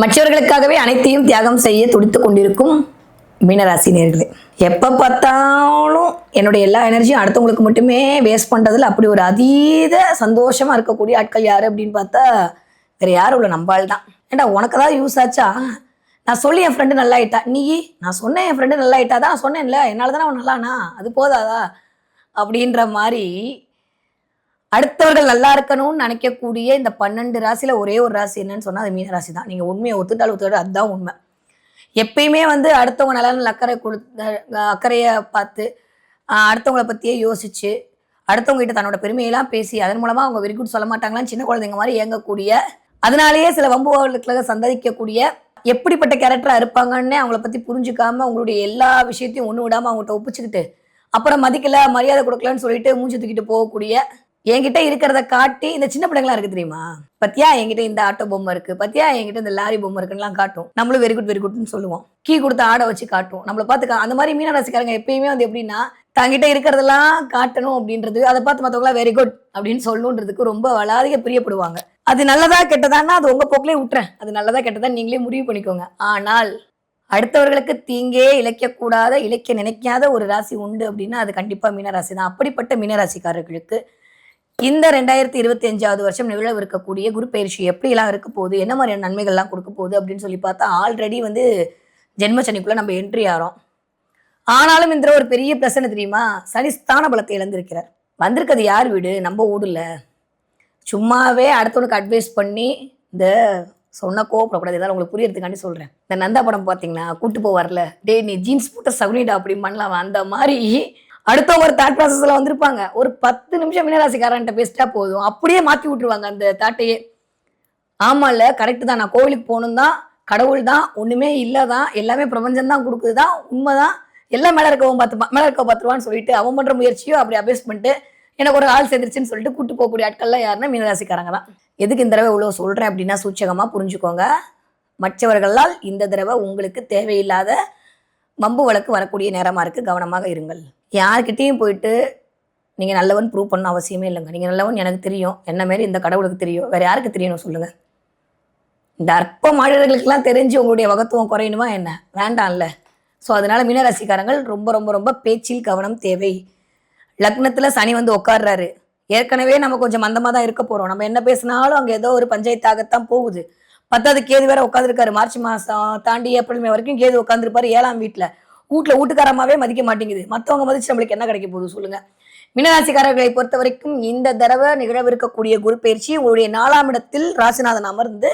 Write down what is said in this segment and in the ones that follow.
மற்றவர்களுக்காகவே அனைத்தையும் தியாகம் செய்ய துடித்து கொண்டிருக்கும் மீனராசி நேர்களே எப்போ பார்த்தாலும் என்னுடைய எல்லா எனர்ஜியும் அடுத்தவங்களுக்கு மட்டுமே வேஸ்ட் பண்ணுறதுல அப்படி ஒரு அதீத சந்தோஷமாக இருக்கக்கூடிய ஆட்கள் யார் அப்படின்னு பார்த்தா வேறு யாரும் உள்ள நம்பாள் தான். ஏண்டா உனக்கு தான் யூஸ் ஆச்சா? நான் சொல்லி என் ஃப்ரெண்டு நல்லா ஆயிட்டா நீ நான் சொன்னேன் என் ஃப்ரெண்டு நல்லா ஆயிட்டா தான் நான் சொன்னேன்ல என்னால் தானே அவன் நல்லானா? அது போதாதா? அப்படின்ற மாதிரி அடுத்தவர்கள் நல்லா இருக்கணும்னு நினைக்கக்கூடிய இந்த பன்னெண்டு ராசியில ஒரே ஒரு ராசி என்னன்னு சொன்னா அது மீன ராசி தான் நீங்க உண்மையை ஒத்துட்டாலும் ஒத்துக்கிட்டு அதுதான் உண்மை. எப்பயுமே வந்து அடுத்தவங்க நல்லா அக்கறை கொடுத்த அக்கறையை பார்த்து அடுத்தவங்களை அடுத்தவங்கள பற்றியே யோசிச்சு அடுத்தவங்க கிட்ட தன்னோட பெருமையெல்லாம் பேசி அதன் மூலமா அவங்க வெரி குட் சொல்ல மாட்டாங்களான்னு சின்ன குழந்தைங்க மாதிரி இயங்கக்கூடிய அதனாலேயே சில வம்புகளுக்குள்ள சந்ததிக்கக்கூடிய எப்படிப்பட்ட கேரக்டராக இருப்பாங்கன்னே அவங்கள பத்தி புரிஞ்சுக்காம உங்களுடைய எல்லா விஷயத்தையும் ஒன்று விடாம அவங்கள்ட்ட ஒப்பிச்சுக்கிட்டு அப்புறம் மதிக்கல மரியாதை கொடுக்கலன்னு சொல்லிட்டு மூஞ்சி தூக்கிட்டு போகக்கூடிய என்கிட்ட இருக்கிறத காட்டி இந்த சின்ன பிள்ளைங்களா இருக்கு தெரியுமா? பத்தியா? என்கிட்ட இந்த ஆட்டோ பொம்மை இருக்கு. பத்தியா? என்கிட்ட இந்த லாரி பொம்மை இருக்குன்னுலாம் காட்டும். நம்மளும் வெரி குட் வெரி குட்னு சொல்லுவோம். கீ கொடுத்து ஆட வச்சு காட்டும். நம்மளை பார்த்து கா- அந்த மாதிரி மீனராசிக்காரங்க எப்பயுமே வந்து எப்படின்னா தங்கிட்ட இருக்கிறதெல்லாம் காட்டணும் அப்படின்றது அதை பார்த்து மற்றவங்களா வெரி குட் அப்படின்னு சொல்லணுன்றதுக்கு ரொம்ப வளாதிக பிரியப்படுவாங்க. அது நல்லதா கெட்டதான்னா அது உங்க போக்கிலே விட்டுறேன். அது நல்லதா கெட்டதா நீங்களே முடிவு பண்ணிக்கோங்க. ஆனால் அடுத்தவர்களுக்கு தீங்கே இழைக்கக்கூடாத இழைக்க நினைக்காத ஒரு ராசி உண்டு அப்படின்னா அது கண்டிப்பா மீனராசி தான் அப்படிப்பட்ட மீனராசிக்காரர்களுக்கு இந்த ரெண்டாயிரத்தி இருபத்தி அஞ்சாவது வருஷம் நிகழவிருக்கக்கூடிய குரு பயிற்சி எப்படியெல்லாம் இருக்க போகுது? என்ன மாதிரியான நன்மைகள்லாம் கொடுக்க போகுது? அப்படின்னு சொல்லி பார்த்தா ஆல்ரெடி வந்து ஜென்மச்சனிக்குள்ள நம்ம என்ட்ரி ஆகிறோம் ஆனாலும் இந்த ஒரு பெரிய பிரச்சனை தெரியுமா? சனி ஸ்தான பலத்தை இழந்திருக்கிறார். வந்திருக்கிறது யார் வீடு? நம்ம ஊடுல சும்மாவே அடுத்தவனுக்கு அட்வைஸ் பண்ணி இந்த சொன்ன கோவப்படக்கூடாது. இதெல்லாம் உங்களுக்கு புரியறதுக்காண்டி சொல்கிறேன் இந்த நந்தா படம் பார்த்தீங்கன்னா கூட்டு போவார்ல. டேய் நீ ஜீன்ஸ் போட்ட சகுனிடா அப்படி பண்ணலாம் அந்த மாதிரி அடுத்தவங்க ஒரு தாட் ப்ராசஸில் வந்திருப்பாங்க. ஒரு பத்து நிமிஷம் மீனராசிக்காரன்ட்ட பேசிட்டா போதும். அப்படியே மாற்றி விட்டுருவாங்க அந்த தாட்டையே இல்லை கரெக்டு தான். நான் கோவிலுக்கு போகணும் தான் கடவுள் தான் ஒன்றுமே இல்லை தான். எல்லாமே பிரபஞ்சம் தான் கொடுக்குது தான். உண்மை தான். எல்லாம் மேலே இருக்கவன் பார்த்துப்பான் மேலே இருக்க பார்த்துருவான்னு சொல்லிட்டு அவன் பண்ணுற முயற்சியோ அப்படி அபேஸ் பண்ணிட்டு எனக்கு ஒரு ஆள் சேர்ந்துருச்சுன்னு சொல்லிட்டு கூட்டு போகக்கூடிய ஆட்கள்லாம் யாருன்னா மீனராசிக்காரங்க தான். எதுக்கு இந்த தடவை இவ்வளோ சொல்கிறேன் அப்படின்னா சூச்சகமாக புரிஞ்சுக்கோங்க. மற்றவர்களால் இந்த தடவை உங்களுக்கு தேவையில்லாத வம்பு வழக்கு வரக்கூடிய நேரமாக இருக்குது கவனமாக இருங்கள். யார்கிட்டயும் போயிட்டு நீங்கள் நல்லவன் ப்ரூவ் பண்ண அவசியமே இல்லைங்க. நீங்கள் நல்லவன் எனக்கு தெரியும். என்ன மாரி இந்த கடவுளுக்கு தெரியும். வேறு யாருக்கு தெரியணும் சொல்லுங்கள் இந்த அற்ப மாநிலர்களுக்கெல்லாம் தெரிஞ்சு உங்களுடைய வகத்துவம் குறையணுமா என்ன? வேண்டாம்ல. ஸோ அதனால மீனராசிக்காரங்கள் ரொம்ப ரொம்ப ரொம்ப பேச்சில் கவனம் தேவை. லக்னத்தில் சனி வந்து உட்கார்றாரு ஏற்கனவே நம்ம கொஞ்சம் மந்தமாக தான் இருக்க போகிறோம் நம்ம என்ன பேசினாலும் அங்கே ஏதோ ஒரு பஞ்சாயத்தாகத்தான் போகுது. பத்தாவது கேது வேற உட்காந்துருக்காரு மார்ச் மாதம் தாண்டி ஏப்ரல் மே வரைக்கும் கேது உட்காந்துருப்பாரு ஏழாம் வீட்டில் வீட்டில் வீட்டுக்காரமாவே மதிக்க மாட்டேங்குது. மற்றவங்க மதிச்சு நம்மளுக்கு என்ன கிடைக்க போகுது சொல்லுங்க. மீனராசிக்காரர்களை பொறுத்த வரைக்கும் இந்த தடவை நிகழவிருக்கக்கூடிய குரு பயிற்சி உங்களுடைய நாலாம் இடத்தில் ராசிநாதன் அமர்ந்து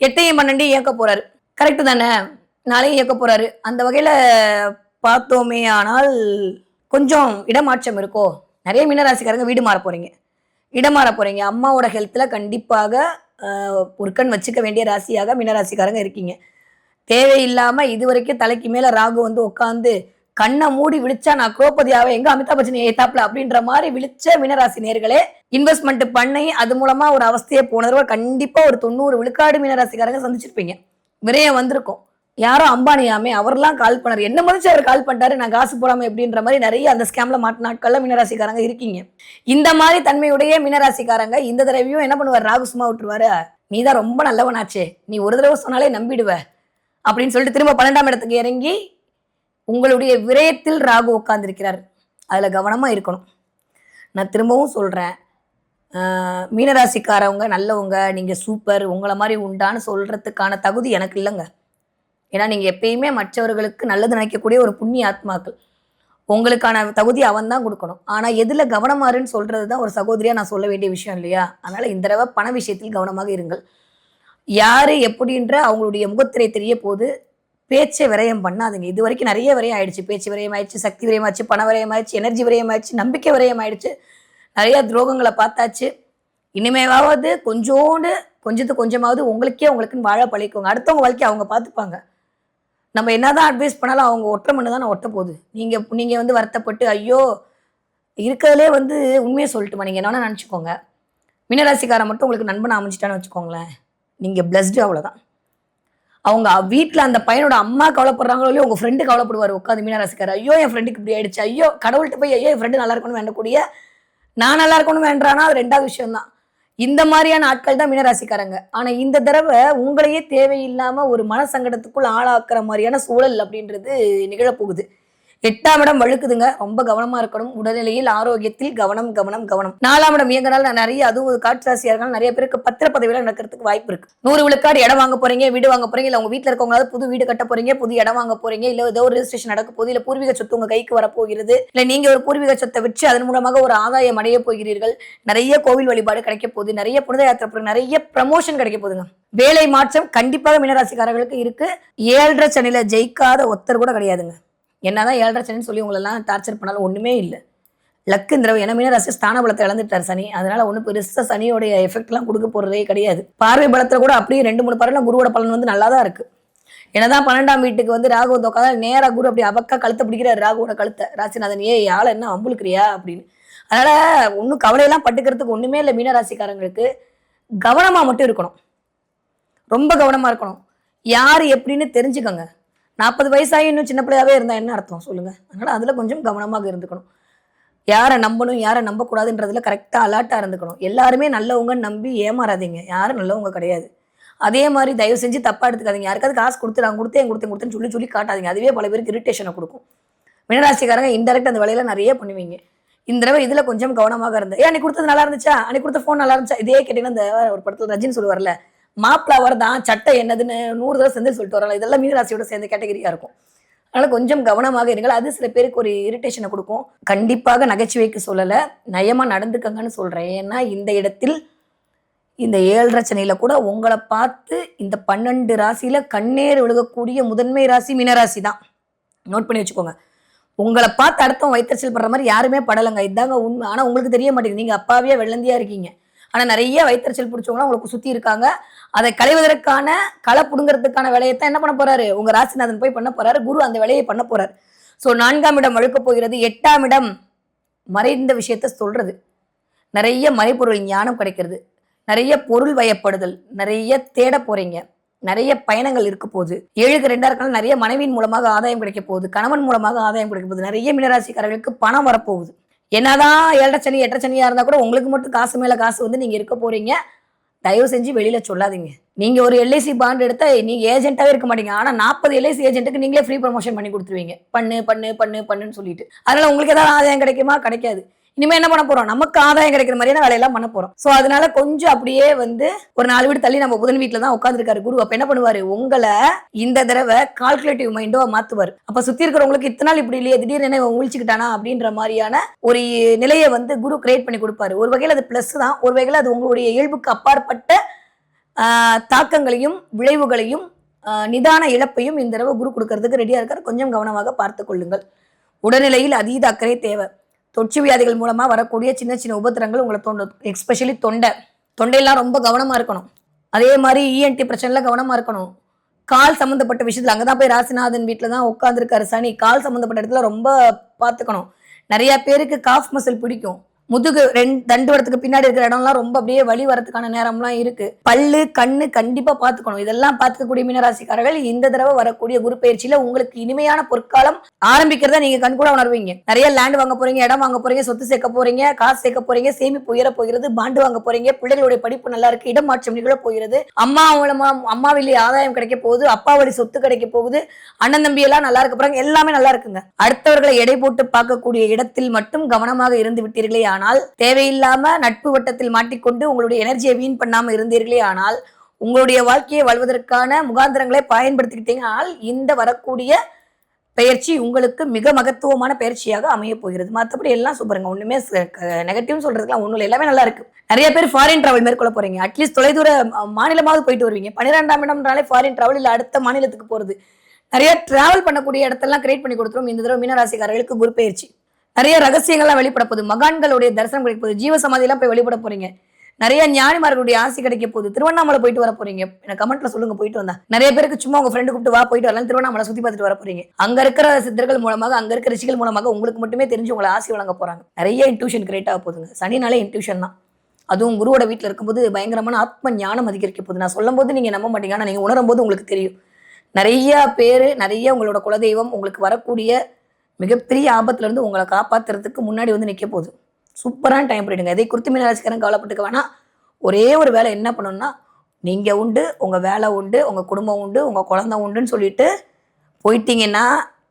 எட்டையும் பன்னெண்டு இயக்க போறாரு. கரெக்டு தானே? நாளையும் இயக்க போறாரு. அந்த வகையில பார்த்தோமே ஆனால் கொஞ்சம் இடமாற்றம் இருக்கோ? நிறைய மீனராசிக்காரங்க வீடு மாற போறீங்க. இடம் மாற போறீங்க. அம்மாவோட ஹெல்த்ல கண்டிப்பாக ஆஹ், ஒரு கண் வச்சுக்க வேண்டிய ராசியாக மீனராசிக்காரங்க இருக்கீங்க. தேவையில்லாமல் இது வரைக்கும் தலைக்கு மேலே ராகு வந்து உட்காந்து கண்ணை மூடி விழிச்சா நான் குரோபதியாவே எங்க அமிதாப் பச்சன் ஏத்தாப்ல அப்படின்ற மாதிரி விழிச்ச மீனராசி நேர்களே இன்வெஸ்ட்மெண்ட் பண்ணி அது மூலமா ஒரு அவஸ்தையை போன கண்டிப்பாக கண்டிப்பா ஒரு தொண்ணூறு விழுக்காடு மீனராசிக்காரங்க சந்திச்சிருப்பீங்க. விரைய வந்திருக்கும். யாரோ அம்பானியாமே அவர்லாம் கால் பண்ணார். என்ன மதிச்சு அவர் கால் பண்ணிட்டாரு? நான் காசு போடாமல் எப்படின்ற மாதிரி நிறைய அந்த ஸ்கேம்ல மாட்டின நாட்கள்ல மீனராசிக்காரங்க இருக்கீங்க. இந்த மாதிரி தன்மையுடைய மீனராசிக்காரங்க இந்த தடவையும் என்ன பண்ணுவார்? ராகு சும்மா விட்டுருவாரு. நீ தான் ரொம்ப நல்லவனாச்சே. நீ ஒரு தடவை சொன்னாலே நம்பிடுவ. அப்படின்னு சொல்லிட்டு திரும்ப பன்னெண்டாம் இடத்துக்கு இறங்கி உங்களுடைய விரயத்தில் ராகு உட்கார்ந்திருக்கிறார். அதில் கவனமாக இருக்கணும். நான் திரும்பவும் சொல்கிறேன் மீனராசிக்காரவங்க நல்லவங்க நீங்கள் சூப்பர் உங்களை மாதிரி உண்டான்னு சொல்கிறதுக்கான தகுதி எனக்கு இல்லைங்க. ஏன்னா நீங்கள் எப்பயுமே மற்றவர்களுக்கு நல்லது நினைக்கக்கூடிய ஒரு புண்ணிய ஆத்மாக்கள். உங்களுக்கான தகுதி அவன் தான் கொடுக்கணும். ஆனால் எதில் கவனமாறுன்னு சொல்கிறது தான் ஒரு சகோதரியாக நான் சொல்ல வேண்டிய விஷயம் இல்லையா? அதனால் இந்த தடவை பண விஷயத்தில் கவனமாக இருங்கள். யார் எப்படின்ற அவங்களுடைய முகத்திரை தெரிய போது பேச்சை விரயம் பண்ணாதுங்க. இது வரைக்கும் நிறைய விரயம் ஆயிடுச்சு. பேச்சு விரயம் ஆயிடுச்சு சக்தி விரயம் ஆயிடுச்சு பண விரயம் ஆயிடுச்சு எனர்ஜி விரயம் ஆயிடுச்சு நம்பிக்கை விரயம் ஆயிடுச்சு. நிறையா துரோகங்களை பார்த்தாச்சு. இனிமேவாவது கொஞ்சோண்டு கொஞ்சத்து கொஞ்சமாவது உங்களுக்கே உங்களுக்குன்னு வாழ பழிக்கோங்க அடுத்தவங்க வாழ்க்கை அவங்க பார்த்துப்பாங்க. நம்ம என்னதான் அட்வைஸ் பண்ணாலும் அவங்க ஒற்றை மண்ணு தான் ஒட்ட போகுது. நீங்க நீங்க வந்து வருத்தப்பட்டு ஐயோ இருக்கிறதுலே வந்து உண்மையை சொல்லட்டுமா? நீங்க என்ன நினச்சிக்கோங்க. மீனராசிக்காரன் மட்டும் உங்களுக்கு நண்பனை அமைஞ்சிட்டான்னு வச்சுக்கோங்களேன். நீங்க பிளஸ்டு அவ்வளோதான் அவங்க வீட்டில் அந்த பையனோட அம்மா கவலைப்படுறாங்களோ இல்லையோ உங்க ஃப்ரெண்டு கவலைப்படுவார். உட்காந்து மீனராசிக்காரர் ஐயோ என் ஃப்ரெண்டுக்கு இப்படி ஆயிடுச்சு. ஐயோ கடவுள்கிட்ட போய் ஐயோ என் ஃப்ரெண்டு நல்லா இருக்கணும் வேண்டக்கூடிய நான் நல்லா இருக்கணும் வேண்டானா அது ரெண்டாவது விஷயம் தான் இந்த மாதிரியான ஆட்கள் தான் மீனராசிக்காரங்க. ஆனா இந்த தடவை உங்களையே தேவையில்லாம ஒரு மன சங்கடத்துக்குள் ஆளாக்குற மாதிரியான சூழல் அப்படின்றது நிகழப்போகுது. எட்டாம் இடம் வழுக்குதுங்க. ரொம்ப கவனமா இருக்கணும். உடல்நிலையில் ஆரோக்கியத்தில் கவனம் கவனம் கவனம். நாலாம் இடம் இயங்கினால் நிறைய அதுவும் காற்று ராசியா நிறைய பேருக்கு பத்திர பதவியில நடக்கிறதுக்கு வாய்ப்பு இருக்கு. நூறு விழுக்காடு இடம் வாங்க போறீங்க வீடு வாங்க போறீங்க இல்ல உங்க வீட்டுல இருக்கவங்களாவது புது வீடு கட்ட போறீங்க புது இடம் வாங்க போறீங்க இல்ல ஏதோ ஒரு ரிஜிஸ்ட்ரேஷன் நடக்க போகுது இல்ல பூர்வீக சொத்து உங்க கைக்கு வரப்போகிறது இல்ல நீங்க ஒரு பூர்வீக சொத்தை வச்சு அதன் மூலமாக ஒரு ஆதாயம் அடைய போகிறீர்கள் நிறைய கோவில் வழிபாடு கிடைக்க போகுது நிறைய புனித யாத்திரை நிறைய ப்ரமோஷன் கிடைக்க போகுதுங்க. வேலை மாற்றம் கண்டிப்பாக மீனராசிக்காரர்களுக்கு இருக்கு. ஏழரை சனில ஜெயிக்காத ஒத்தர் கூட கிடையாதுங்க. என்னதான் ஏழரை சனின்னு சொல்லி உங்களெல்லாம் டார்ச்சர் பண்ணாலும் ஒன்றுமே இல்லை. லக்கு இந்த தடவை ஏன்னா மீனராசி ஸ்தான பலத்தை இழந்துட்டார் சனி. அதனால ஒன்றும் பெருசாக சனியோடைய எஃபெக்ட்லாம் கொடுக்க போறதே கிடையாது. பார்வை பலத்தில் கூட அப்படியே ரெண்டு மூணு பரவாயில்ல குருவோட பலன் வந்து நல்லா தான் இருக்குது என்னதான் பன்னெண்டாம் வீட்டுக்கு வந்து ராகு வந்து நேராக குரு அப்படி அவக்கா கழுத்தை பிடிக்கிறார் ராகுவோட கழுத்தை. ராசிநாதன் ஏ ஆளை என்ன அம்புழுக்கிறியா அப்படின்னு. அதனால் ஒன்றும் கவலையெல்லாம் பட்டுக்கிறதுக்கு ஒன்றுமே இல்லை மீனராசிக்காரங்களுக்கு. கவனமாக மட்டும் இருக்கணும். ரொம்ப கவனமாக இருக்கணும். யார் எப்படின்னு தெரிஞ்சுக்கோங்க. நாற்பது வயசாகி இன்னும் சின்ன பிள்ளையாகவே இருந்தால் என்ன அர்த்தம்? சொல்லுங்கள் அதனால் அதில் கொஞ்சம் கவனமாக இருந்துக்கணும். யாரை நம்பணும் யாரை நம்பக்கூடாதுன்றதில் கரெக்டாக அலர்ட்டாக இருந்துக்கணும். எல்லாருமே நல்லவங்கன்னு நம்பி ஏமாறாதீங்க. யாரும் நல்லவங்க கிடையாது. அதே மாதிரி தயவு செஞ்சு தப்பா எடுத்துக்காதீங்க. யாருக்காவது காசு கொடுத்து நான் கொடுத்தேன் கொடுத்தேன் கொடுத்தேன்னு சொல்லி சொல்லி காட்டாதீங்க. அதுவே பல பேருக்கு இரிட்டேஷனை கொடுக்கும். மீனராசிக்காரங்க இன்டெரக்ட் அந்த வேலையில நிறைய பண்ணுவீங்க. இந்த தடவை இதில் கொஞ்சம் கவனமாக இருந்தேன். ஏன் நீ கொடுத்தது நல்லா இருந்துச்சா? அன்னைக்கு கொடுத்த ஃபோன் நல்லா இருந்துச்சா? இதே கேட்டீங்கன்னா இந்த ஒரு படத்தில் ரஜின்னு சொல்லுவார்ல மாப்பிள அவர் தான் சட்டை என்னதுன்னு நூறு தடவை செஞ்சு சொல்லிட்டு வரலாம் இதெல்லாம் மீனராசியோட சேர்ந்த கேட்டகரியா இருக்கும். அதனால கொஞ்சம் கவனமாக இருங்கள். அது சில பேருக்கு ஒரு இரிட்டேஷனை கொடுக்கும். கண்டிப்பாக நகைச்சுவைக்கு சொல்லலை. நயமா நடந்துக்கங்கன்னு சொல்றேன். ஏன்னா இந்த இடத்தில் இந்த ஏழரை சனியில கூட உங்களை பார்த்து இந்த பன்னெண்டு ராசியில கண்ணீர் விழுகக்கூடிய முதன்மை ராசி மீனராசி தான் நோட் பண்ணி வச்சுக்கோங்க. உங்களை பார்த்து அடுத்தவன் வைத்தறிச்சல் படுற மாதிரி யாருமே படலைங்க. இதாங்க உண்மை. ஆனால் உங்களுக்கு தெரிய மாட்டேங்குது. நீங்கள் அப்பாவே வெள்ளந்தியா இருக்கீங்க. ஆனா நிறைய வயிற்றுச்சல் பிடிச்சவங்களாம் உங்களுக்கு சுத்தி இருக்காங்க. அதை களைவதற்கான களை புடுங்கிறதுக்கான வேலையை தான் என்ன பண்ண போறாரு? உங்க ராசிநாதன் போய் பண்ண போறாரு குரு அந்த வேலையை பண்ண போறாரு. ஸோ நான்காம் இடம் வழுக்கப் போகிறது எட்டாம் இடம் மறைந்த விஷயத்த சொல்றது. நிறைய மறைப்பொருள் ஞானம் கிடைக்கிறது. நிறைய பொருள் வயப்படுதல் நிறைய தேட போறீங்க. நிறைய பயணங்கள் இருக்க போகுது. ஏழுக்கு ரெண்டா இருக்கலாம் நிறைய மனைவியின் மூலமாக ஆதாயம் கிடைக்க போகுது கணவன் மூலமாக ஆதாயம் கிடைக்க போகுது. நிறைய மீனராசிக்காரர்களுக்கு பணம் வரப்போகுது. என்னதான் ஏழரை சனி எட்டரை சனியா இருந்தா கூட உங்களுக்கு மட்டும் காசு மேல காசு வந்து நீங்க இருக்க போறீங்க. தயவு செஞ்சு வெளியில சொல்லாதீங்க. நீங்க ஒரு எல்ஐசி பாண்ட் எடுத்தா நீங்க ஏஜென்ட்டாவே இருக்க மாட்டீங்க. ஆனா நாற்பது எல்ஐசி ஏஜென்ட்டுக்கு நீங்களே ஃப்ரீ ப்ரமோஷன் பண்ணி கொடுத்துருவீங்க. பண்ணு பண்ணு பண்ணு பண்ணுன்னு சொல்லிட்டு. அதனால உங்களுக்கு ஏதாவது ஆதாயம் கிடைக்குமா? கிடைக்காது. இனிமே என்ன பண்ண போறோம்? நமக்கு ஆதாயம் கிடைக்கிற மாதிரியான வேலையெல்லாம் பண்ண போறோம். சோ அதனால கொஞ்சம் அப்படியே வந்து ஒரு நாலு வீடு தள்ளி நம்ம புதன் வீட்டுல தான் உட்காந்துருக்காரு குரு. அப்ப என்ன பண்ணுவாரு? உங்களை இந்த தடவை கால்குலேட்டிவ் மைண்டோ மாற்றுவார் அப்ப சுத்தி இருக்கிறவங்களுக்கு இத்தனை நாள் இப்படி இல்லையே திடீர்னு என்ன இவன் அப்படின்ற மாதிரியான ஒரு நிலையை வந்து குரு கிரியேட் பண்ணி கொடுப்பாரு. ஒரு வகையில் அது பிளஸ் தான். ஒரு வகையில் அது உங்களுடைய இயல்புக்கு அப்பாற்பட்ட தாக்கங்களையும் விளைவுகளையும் நிதான இழப்பையும் இந்த தடவை குரு கொடுக்கறதுக்கு ரெடியாக இருக்காரு. கொஞ்சம் கவனமாக பார்த்து கொள்ளுங்கள். உடல்நிலையில் அதீத அக்கறை தேவை. தொற்று வியாதிகள் மூலமாக வரக்கூடிய சின்ன சின்ன உபத்திரங்கள் உங்களை தொண்டை எக்ஸ்பெஷலி தொண்டை. தொண்டையெல்லாம் ரொம்ப கவனமாக இருக்கணும். அதே மாதிரி இஎன்டி பிரச்சனைலாம் கவனமாக இருக்கணும். கால் சம்மந்தப்பட்ட விஷயத்தில் அங்கே தான் போய் ராசிநாதன் வீட்டில் தான் உட்காந்துருக்காரு சனி. கால் சம்மந்தப்பட்ட இடத்துல ரொம்ப பார்த்துக்கணும். நிறையா பேருக்கு காஃப் மசில் பிடிக்கும். முதுகு ரெண்டு தண்டுவடத்துக்கு பின்னாடி இருக்கிற இடம்லாம் ரொம்ப அப்படியே வலி வரதுக்கான நேரம்லாம் இருக்கு. பல்லு கண்ணு கண்டிப்பா பாத்துக்கணும் இதெல்லாம் பார்த்துக்கக்கூடிய மீனராசிக்காரர்கள் இந்த தடவை வரக்கூடிய குரு பயிற்சியில உங்களுக்கு இனிமையான பொற்காலம் ஆரம்பிக்கிறத நீங்க கண் கூட உணர்வீங்க. நிறைய லேண்ட் வாங்க போறீங்க இடம் வாங்க போறீங்க சொத்து சேர்க்க போறீங்க காசு சேர்க்க போறீங்க சேமிப்பு உயர போகிறது பாண்டு வாங்க போறீங்க பிள்ளைகளுடைய படிப்பு நல்லா இருக்கு இடம் மாற்றம் நிகழ போகிறது. அம்மா மூலமா அம்மா வழி ஆதாயம் கிடைக்க போகுது அப்பா வழி சொத்து கிடைக்க போகுது அண்ணன் தம்பி எல்லாம் நல்லா இருக்க போறாங்க எல்லாமே நல்லா இருக்குங்க. அடுத்தவர்களை எடை போட்டு பார்க்கக்கூடிய இடத்தில் மட்டும் கவனமாக இருந்து விட்டீர்களே ஆனால் தேவையில்லாம நட்பு வட்டத்தில் மாட்டிக்கொண்டு உங்களுடைய எனர்ஜியை வீண் பண்ணாம இருந்தீர்களே ஆனால் உங்களுடைய வாழ்க்கையை வாழ்வதற்கான முகாந்திரங்களை பயன்படுத்திக்கிட்டீங்கனால் இந்த வரக்கூடிய பயிற்சி உங்களுக்கு மிக மகத்துவமான பயிற்சியாக அமைய போகிறது. மற்றபடி எல்லாம் சூப்பருங்க ஒண்ணுமே நெகட்டிவ் சொல்கிறதுக்குலாம் ஒன்றும் இல்லை. எல்லாமே நல்லா இருக்கு. நிறைய பேர் ஃபாரின் டிராவல் மேற்கொள்ள போறீங்க. அட்லீஸ்ட் தொலைதூர மாநிலமாவது போயிட்டு வருவீங்க. பன்னிரெண்டாம் இடம்னாலே ஃபாரின் டிராவல் இல்ல அடுத்த மாநிலத்துக்கு போறது. நிறைய டிராவல் பண்ணக்கூடிய இடத்தெல்லாம் கிரியேட் பண்ணி கொடுத்துரும். இந்த தடவை மீனராசிக்காரர்களுக்கு குரு பயிற்சி நிறைய ரகசியங்கள்லாம் வெளிப்பட போகுது. மகான்களுடைய தரிசனம் கிடைக்க போகுது. ஜீவ சமாதியெல்லாம் போய் வெளிப்பட போறீங்க. நிறைய ஞானிமார்களுடைய ஆசை கிடைக்க போகுது. திருவண்ணாமலை போயிட்டு வர போறீங்க. எனக்கு கமெண்ட்ல சொல்லுங்க போயிட்டு வந்தா. நிறைய பேருக்கு சும்மா உங்க ஃப்ரெண்டு கூப்பிட்டு வா போயிட்டு வரலாம் திருவண்ணாமலை சுத்தி பார்த்துட்டு வர போறீங்க. அங்க இருக்கிற சித்தர்கள் மூலமாக அங்க இருக்கிற ரிஷிகள் மூலமாக உங்களுக்கு மட்டுமே தெரிஞ்சு உங்களை ஆசை வழங்க போறாங்க. நிறைய இன்ட்யூஷன் கிரியேட் ஆக போகுதுங்க. சனினாலே இன்ட்யூஷன் தான். அதுவும் குருவோட வீட்டில் இருக்கும்போது பயங்கரமான ஆத்ம ஞானம் அதிகரிக்க போகுது. நான் சொல்லும் போது நீங்க நம்ப மாட்டீங்க. ஆனால் நீங்க உணரும் போது உங்களுக்கு தெரியும். நிறைய பேர் நிறைய உங்களோட குலதெய்வம் உங்களுக்கு வரக்கூடிய மிகப்பெரிய ஆபத்துலேருந்து உங்களை காப்பாற்றுறதுக்கு முன்னாடி வந்து நிற்க போகுது. சூப்பரான டைம் போயிடுங்க. இதை குறித்து மீனராசிக்காரன் கவலைப்பட்டுக்க வேணாம். ஒரே ஒரு வேலை என்ன பண்ணணும்னா நீங்கள் உண்டு உங்கள் வேலை உண்டு உங்கள் குடும்பம் உண்டு உங்கள் குழந்த உண்டுன்னு சொல்லிட்டு போயிட்டீங்கன்னா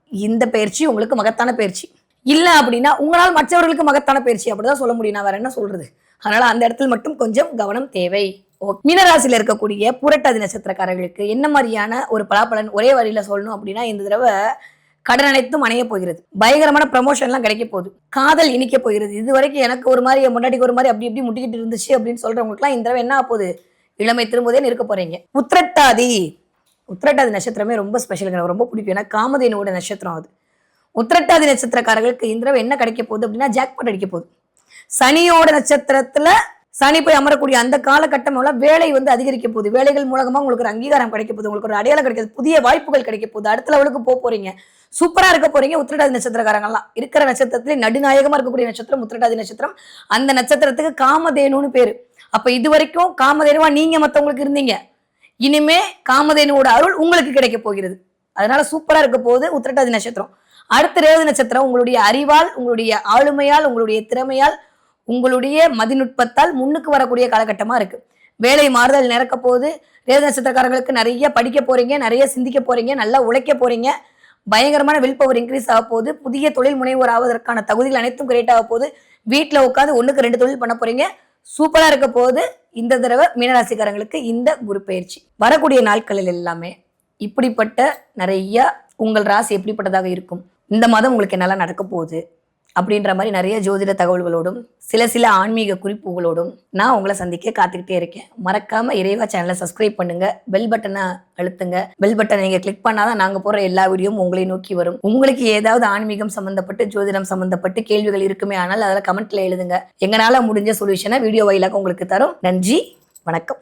இந்த பயிற்சி உங்களுக்கு மகத்தான பயிற்சி. இல்லை அப்படின்னா உங்களால் மற்றவர்களுக்கு மகத்தான பயிற்சி. அப்படிதான் சொல்ல முடியும். நான் வேற என்ன சொல்றது? அதனால அந்த இடத்துல மட்டும் கொஞ்சம் கவனம் தேவை. ஓ- மீனராசியில் இருக்கக்கூடிய புரட்டாதி நட்சத்திரக்காரர்களுக்கு என்ன மாதிரியான ஒரு பலாபலன் ஒரே வழியில் சொல்லணும் அப்படின்னா இந்த தடவை கடன் அனைத்தும் அணைய போகிறது. பயங்கரமான ப்ரமோஷன்லாம் கிடைக்க போகுது. காதல் இனிக்க போகிறது. இது வரைக்கும் எனக்கு ஒரு மாதிரி முன்னாடிக்கு ஒரு மாதிரி அப்படி இப்படி முட்டிக்கிட்டு இருந்துச்சு அப்படின்னு சொல்றவங்களுக்குலாம் இந்த தடவை என்ன போகுது? இளமை திரும்புதே இருக்க போறீங்க. உத்திரட்டாதி. உத்திரட்டாதி நட்சத்திரமே ரொம்ப ஸ்பெஷலுங்க எனக்கு ரொம்ப பிடிக்கும். ஏன்னா காமதேனுவோட நட்சத்திரம் அது. உத்திரட்டாதி நட்சத்திரக்காரர்களுக்கு இந்த தடவை என்ன கிடைக்க போகுது அப்படின்னா ஜாக்பாட் அடிக்க போகுது. சனியோட நட்சத்திரத்துல சனி போய் அமரக்கூடிய அந்த காலகட்டம் மூலம் வேலை வந்து அதிகரிக்க போகுது. வேலைகள் மூலமா உங்களுக்கு ஒரு அங்கீகாரம் கிடைக்க போகுது. உங்களுக்கு ஒரு அடையாளம் கிடைக்குது புதிய வாய்ப்புகள் கிடைக்க போகுது. அடுத்த லெவலுக்கு போக போறீங்க. சூப்பரா இருக்க போறீங்க. உத்திரடாதி நட்சத்திரக்காரங்கலாம் இருக்கிற நட்சத்திரத்திலே நடுநாயகமா இருக்கக்கூடிய நட்சத்திரம் உத்திரடாதி நட்சத்திரம். அந்த நட்சத்திரத்துக்கு காமதேனுன்னு பேரு. அப்ப இது வரைக்கும் காமதேனுவா நீங்க மத்தவங்களுக்கு இருந்தீங்க. இனிமே காமதேனுவோட அருள் உங்களுக்கு கிடைக்க போகிறது. அதனால சூப்பரா இருக்க போகுது உத்திரட்டாதி நட்சத்திரம். அடுத்த ரேவதி நட்சத்திரம் உங்களுடைய அறிவால் உங்களுடைய ஆளுமையால் உங்களுடைய திறமையால் உங்களுடைய மதிநுட்பத்தால் முன்னுக்கு வரக்கூடிய காலகட்டமா இருக்கு. வேலை மாறுதல் நிறக்க போகுது. ரேத நட்சத்திரக்காரங்களுக்கு நிறைய படிக்க போறீங்க நிறைய சிந்திக்க போறீங்க நல்லா உழைக்க போறீங்க. பயங்கரமான வில் பவர் இன்க்ரீஸ் ஆக போகுது. புதிய தொழில் முனைவோர் ஆவதற்கான தகுதிகள் அனைத்தும் கிரியேட் ஆக போகுது. வீட்டில் உட்காந்து ஒன்றுக்கு ரெண்டு தொழில் பண்ண போறீங்க. சூப்பராக இருக்க போகுது. இந்த தடவை மீனராசிக்காரங்களுக்கு இந்த குரு பயிற்சி. வரக்கூடிய நாட்களில் எல்லாமே இப்படிப்பட்ட நிறைய உங்கள் ராசி எப்படிப்பட்டதாக இருக்கும்? இந்த மாதம் உங்களுக்கு என்னெல்லாம் நடக்க போகுது? அப்படின்ற மாதிரி நிறைய ஜோதிட தகவல்களோடும் சில சில ஆன்மீக குறிப்புகளோடும் நான் உங்களை சந்திக்க காத்துக்கிட்டே இருக்கேன். மறக்காம இறைவா சேனலை சப்ஸ்கிரைப் பண்ணுங்க பெல் பட்டனை அழுத்துங்க. பெல் பட்டனை நீங்க கிளிக் பண்ணாதான் நாங்க போற எல்லா வீடியோவும் உங்களை நோக்கி வரும். உங்களுக்கு ஏதாவது ஆன்மீகம் சம்பந்தப்பட்டு ஜோதிடம் சம்பந்தப்பட்டு கேள்விகள் இருக்குமே ஆனால் அதில் கமெண்ட்ல எழுதுங்க. எங்களால் முடிஞ்ச சொல்யூஷனை வீடியோ வாயிலாக உங்களுக்கு தரும். நன்றி வணக்கம்.